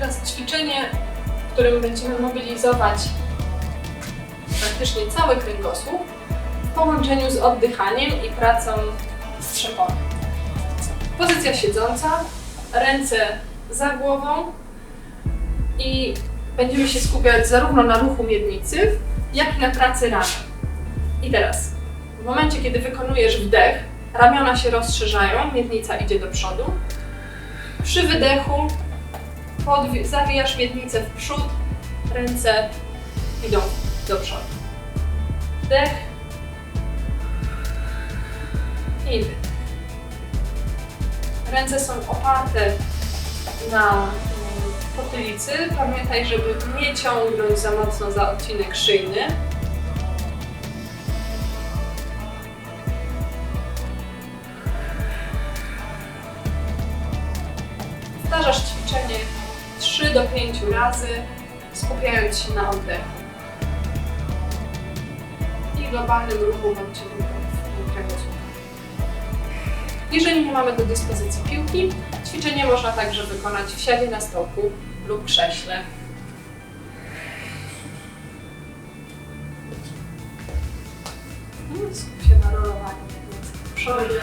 Teraz ćwiczenie, w którym będziemy mobilizować praktycznie cały kręgosłup w połączeniu z oddychaniem i pracą strzepową. Pozycja siedząca, ręce za głową i będziemy się skupiać zarówno na ruchu miednicy, jak i na pracy ramion. I teraz, w momencie, kiedy wykonujesz wdech, ramiona się rozszerzają, miednica idzie do przodu. Przy wydechu zawijasz miednicę w przód, ręce idą do przodu. Wdech i wydech. Ręce są oparte na mm, potylicy. Pamiętaj, żeby nie ciągnąć za mocno za odcinek szyjny. Powtarzasz ćwiczenie 3 do 5 razy, skupiając się na oddechu i globalnym ruchu kręgosłupa. Jeżeli nie mamy do dyspozycji piłki, ćwiczenie można także wykonać w siadzie na stołku lub krześle. Mm, Skup się na rolowaniu. przodzie.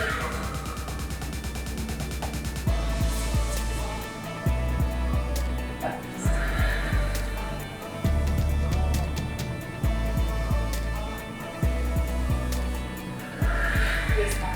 Yes,